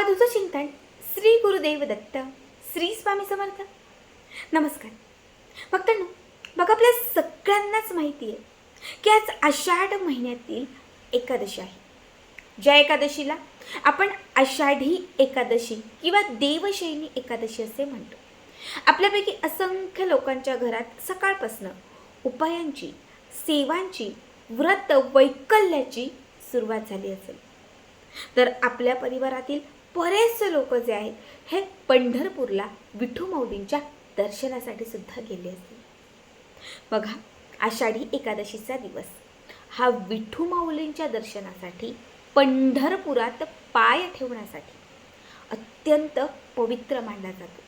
अवधूचं चिंतन श्री गुरुदेव दत्त श्री स्वामी समर्थ. नमस्कार. भक्तांनो मग आपल्या सगळ्यांनाच माहिती आहे की आज आषाढ महिन्यातील एकादशी आहे. ज्या एकादशीला आपण आषाढी एकादशी किंवा देवशैनी एकादशी असे म्हणतो. आपल्यापैकी असंख्य लोकांच्या घरात सकाळपासनं उपायांची सेवांची व्रत वैकल्याची सुरुवात झाली असेल. तर आपल्या परिवारातील बरेचसे लोक जे आहेत हे पंढरपूरला विठू माऊलींच्या दर्शनासाठी सुद्धा गेले असतील. बघा आषाढी एकादशीचा दिवस. हा विठू माऊलींच्या दर्शनासाठी पंढरपुरात पाय ठेवण्यासाठी अत्यंत पवित्र मानला जातो.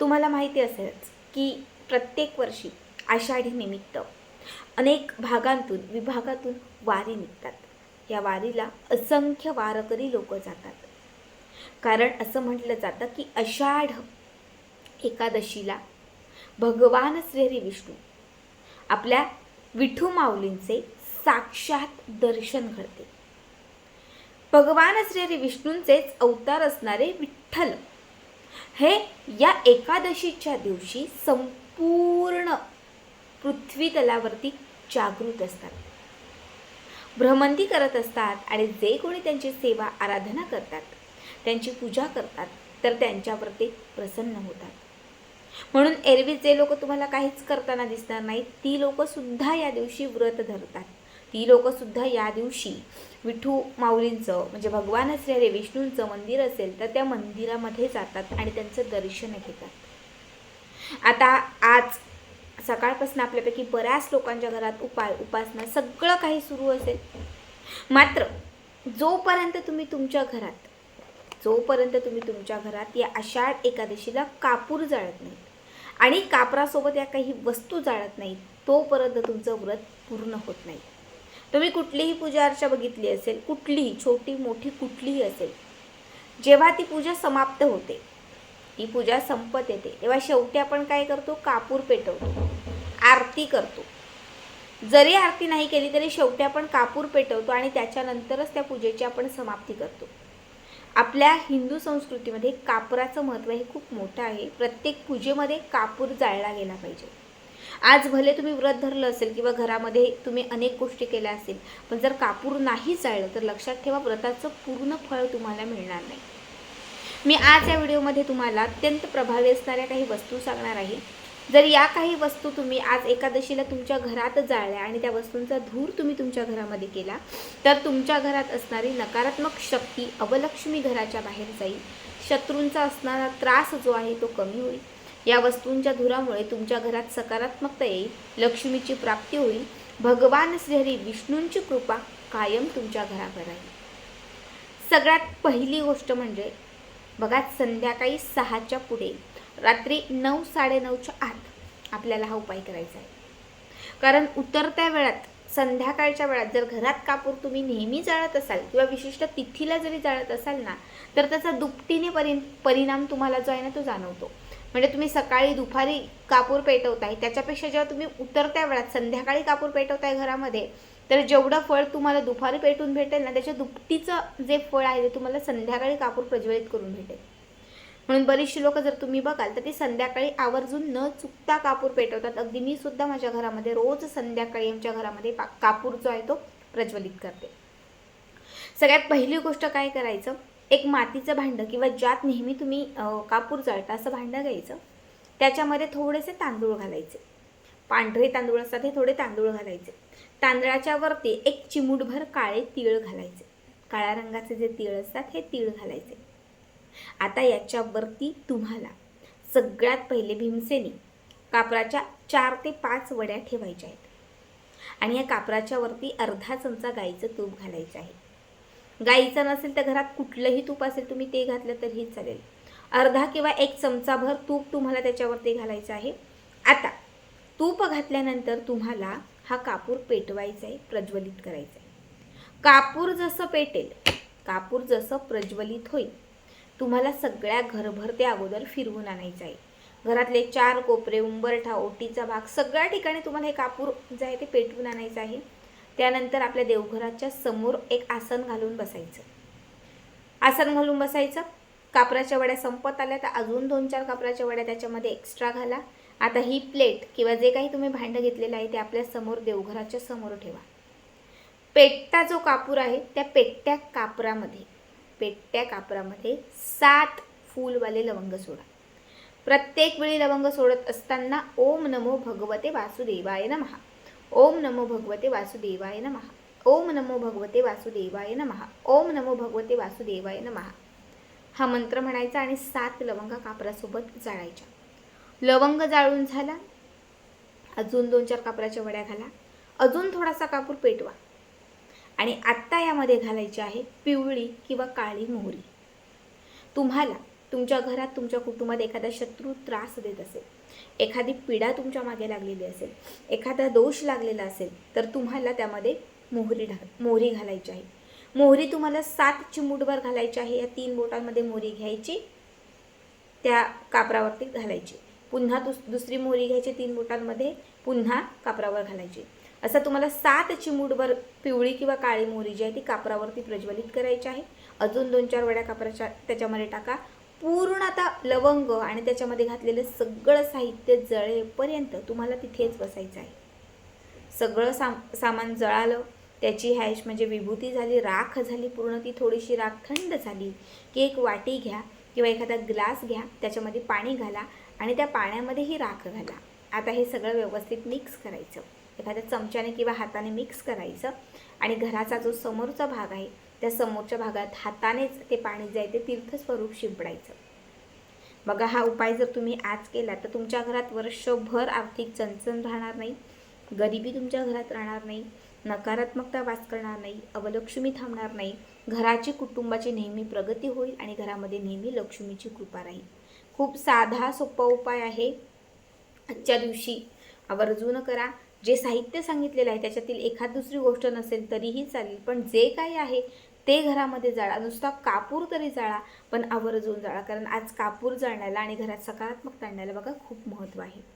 तुम्हाला माहिती असेलच की प्रत्येक वर्षी आषाढी निमित्त अनेक भागांतून विभागातून वारी निघतात. या वारीला असंख्य वारकरी लोक जातात. कारण असं म्हटलं जातं की आषाढ एकादशीला भगवान श्रीहरी विष्णू आपल्या विठू माऊलींचे साक्षात दर्शन घडते. भगवान श्रीहरी विष्णूंचेच अवतार असणारे विठ्ठल हे या एकादशीच्या दिवशी संपूर्ण पृथ्वी तलावरती जागृत असतात. भ्रमंती करत असतात आणि जे कोणी त्यांची सेवा आराधना करतात त्यांची पूजा करतात तर त्यांच्यावरती प्रसन्न होतात. म्हणून एरवी जे लोक तुम्हाला काहीच करताना दिसणार नाहीत ती लोकंसुद्धा या दिवशी व्रत धरतात. ती लोकंसुद्धा या दिवशी विठू माऊलींचं म्हणजे भगवान असलेले विष्णूंचं मंदिर असेल तर त्या मंदिरामध्ये जातात आणि त्यांचं दर्शन घेतात. आता आज सकाळपासून आपल्यापैकी बऱ्याच लोकांच्या घरात उपाय उपासना सगळं काही सुरू असेल. मात्र जोपर्यंत तुम्ही तुमच्या घरात जोपर्यंत तुम्ही तुमच्या घरात या आषाढ एकादशीला कापूर जाळत नाहीत आणि कापरासोबत या काही वस्तू जाळत नाहीत तोपर्यंत तुमचं व्रत पूर्ण होत नाही. तुम्ही कुठलीही पूजा अर्चा बघितली असेल कुठलीही छोटी मोठी कुठलीही असेल जेव्हा ती पूजा समाप्त होते ती पूजा संपत येते. तेव्हा शेवटी आपण काय करतो? कापूर पेटवतो. आरती करतो. जरी आरती नाही केली तरी शेवटी आपण कापूर पेटवतो आणि त्याच्यानंतरच त्या पूजेची आपण समाप्ती करतो. आपल्या हिंदू संस्कृतीमध्ये कापराचं महत्त्व हे खूप मोठं आहे. प्रत्येक पूजेमध्ये कापूर जाळला गेला पाहिजे. आज भले तुम्ही व्रत धरलं असेल किंवा घरामध्ये तुम्ही अनेक गोष्टी केल्या असतील पण जर कापूर नाही जाळलं तर लक्षात ठेवा व्रताचं पूर्ण फळ तुम्हाला मिळणार नाही. मी आज या व्हिडिओमध्ये तुम्हाला अत्यंत प्रभावी असणाऱ्या काही वस्तू सांगणार आहे. जर या काही वस्तू तुम्ही आज एकादशीला तुमच्या घरात जाळल्या आणि त्या वस्तूंचा धूर तुम्ही तुमच्या घरामध्ये केला तर तुमच्या घरात असणारी नकारात्मक शक्ती अवलक्ष्मी घराच्या बाहेर जाईल. शत्रूंचा असणारा त्रास जो आहे तो कमी होईल. या वस्तूंच्या धुरामुळे तुमच्या घरात सकारात्मकता येईल लक्ष्मीची प्राप्ती होईल. भगवान श्रीहरी विष्णूंची कृपा कायम तुमच्या घरावर राहील. सगळ्यात पहिली गोष्ट म्हणजे बघा संध्याकाळी सहाच्या पुढे रात्री नऊ साडेनऊच्या आत आपल्याला हा उपाय करायचा आहे. कारण उतरत्या वेळात संध्याकाळच्या वेळात जर घरात कापूर तुम्ही नेहमी जाळत असाल किंवा विशिष्ट तिथीला जरी जाळत असाल ना तर त्याचा दुपटीने परि परिणाम तुम्हाला जो आहे ना तो जाणवतो. म्हणजे तुम्ही सकाळी दुपारी कापूर पेटवताय त्याच्यापेक्षा जेव्हा तुम्ही उतरत्या वेळात संध्याकाळी कापूर पेटवताय घरामध्ये तर जेवढं फळ तुम्हाला दुपारी पेटून भेटेल ना त्याच्या दुपटीचं जे फळ आहे ते तुम्हाला संध्याकाळी कापूर प्रज्वलित करून भेटेल. म्हणून बरीचशी लोक जर तुम्ही बघाल तर ती संध्याकाळी आवर्जून न चुकता कापूर पेटवतात. अगदी मी सुद्धा माझ्या घरामध्ये रोज संध्याकाळी आमच्या घरामध्ये पा कापूर जो आहे तो प्रज्वलित करते. सगळ्यात पहिली गोष्ट काय करायचं? एक मातीचं भांडं किंवा ज्यात नेहमी तुम्ही कापूर जळता असं भांडं घ्यायचं. त्याच्यामध्ये थोडेसे तांदूळ घालायचे. पांढरे तांदूळ असतात हे थोडे तांदूळ घालायचे. तांदळाच्या वरती एक चिमूटभर काळे तीळ घालायचे. काळ्या रंगाचे जे तीळ असतात हे तीळ घालायचे. आता याच्यावरती तुम्हाला सगळ्यात पहिले भीमसेनी कापराच्या चार ते पाच वड्या ठेवायच्या आहेत. आणि या कापराच्या वरती अर्धा चमचा गाईचं तूप घालायचं आहे. गाईचं नसेल तर घरात कुठलंही तूप असेल तुम्ही ते घातलं तरीही चालेल. अर्धा किंवा एक चमचाभर तूप तुम्हाला त्याच्यावरती घालायचं आहे. आता तूप घातल्यानंतर तुम्हाला हा कापूर पेटवायचा आहे प्रज्वलित करायचा आहे. कापूर जसं पेटेल कापूर जसं प्रज्वलित होईल तुम्हाला सगळ्या घरभर ते अगोदर फिरवून आणायचं आहे. घरातले चार कोपरे उंबरठा ओटीचा भाग सगळ्या ठिकाणी तुम्हाला हे कापूर जे आहे ते पेटवून आणायचं आहे. त्यानंतर आपल्या देवघराच्या समोर एक आसन घालून बसायचं. आसन घालून बसायचं. कापराच्या वड्या संपत आल्या तर अजून दोन चार कापराच्या वड्या त्याच्यामध्ये एक्स्ट्रा घाला. आता ही प्लेट किंवा जे काही तुम्ही भांडं घेतलेलं आहे ते आपल्यासमोर देवघराच्या समोर ठेवा. पेटता जो कापूर आहे त्या पेटत्या कापरामध्ये. पेट्ट्या कापरामध्ये सात फूलवाले लवंग सोडा. प्रत्येक वेळी लवंग सोडत असताना ओम नमो भगवते वासुदेवाय नमः. ओम नमो भगवते वासुदेवाय नमः. ओम नमो भगवते वासुदेवाय नमः. ओम नमो भगवते वासुदेवाय नमः. हा मंत्र म्हणायचा आणि सात लवंगा कापरासोबत जाळायच्या. लवंग जाळून झाला. अजून दोन चार कापराच्या वड्या घाला. अजून थोडासा कापूर पेटवा. आणि आत्ता यामध्ये घालायची आहे पिवळी किंवा काळी मोहरी. तुम्हाला तुमच्या घरात तुमच्या कुटुंबात एखादा शत्रू त्रास देत असेल एखादी पिढा तुमच्या मागे लागलेली असेल एखादा दोष लागलेला असेल तर तुम्हाला त्यामध्ये मोहरी ढा मोहरी घालायची आहे. मोहरी तुम्हाला सात चिमूटभर घालायची आहे. या तीन बोटांमध्ये मोहरी घ्यायची त्या कापरावरती घालायची. पुन्हा दुस दुसरी मोहरी घ्यायची तीन बोटांमध्ये पुन्हा कापरावर घालायची. असं तुम्हाला सात चिमूटभर पिवळी किंवा काळी मोहरी जी आहे ती कापरावरती प्रज्वलित करायची आहे. अजून दोन चार वड्या कापराच्या त्याच्यामध्ये टाका. पूर्ण आता लवंग आणि त्याच्यामध्ये घातलेलं सगळं साहित्य जळेपर्यंत तुम्हाला तिथेच बसायचं आहे. सगळं साम सामान जळालं. त्याची हॅश म्हणजे विभूती झाली राख झाली पूर्ण ती थोडीशी राख थंड झाली की एक वाटी घ्या किंवा एखादा ग्लास घ्या त्याच्यामध्ये पाणी घाला आणि त्या पाण्यामध्ये ही राख घाला. आता हे सगळं व्यवस्थित मिक्स करायचं. एखाद्या चमच्याने किंवा हाताने मिक्स करायचं. आणि घराचा जो समोरचा भाग आहे त्या समोरच्या भागात हातानेच ते पाणी जे आहे ते तीर्थस्वरूप शिंपडायचं. बघा हा उपाय जर तुम्ही आज केला तर तुमच्या घरात वर्षभर आर्थिक चणचण राहणार नाही. गरिबी तुमच्या घरात राहणार नाही. नकारात्मकता वास करणार नाही. अवलक्ष्मी थांबणार नाही. घराची कुटुंबाची नेहमी प्रगती होईल आणि घरामध्ये नेहमी लक्ष्मीची कृपा राहील. खूप साधा सोपा उपाय आहे. आजच्या दिवशी आवर्जून करा. जे साहित्य सांगितलेलं आहे त्याच्यातील एखाद दुसरी गोष्ट नसेल तरीही चालेल. पण जे काही आहे ते घरामध्ये जाळा. नुसता कापूर तरी जाळा पण आवर्जून जाळा. कारण आज कापूर जाळण्याला आणि घरात सकारात्मकता आणण्याला बघा खूप महत्त्व आहे.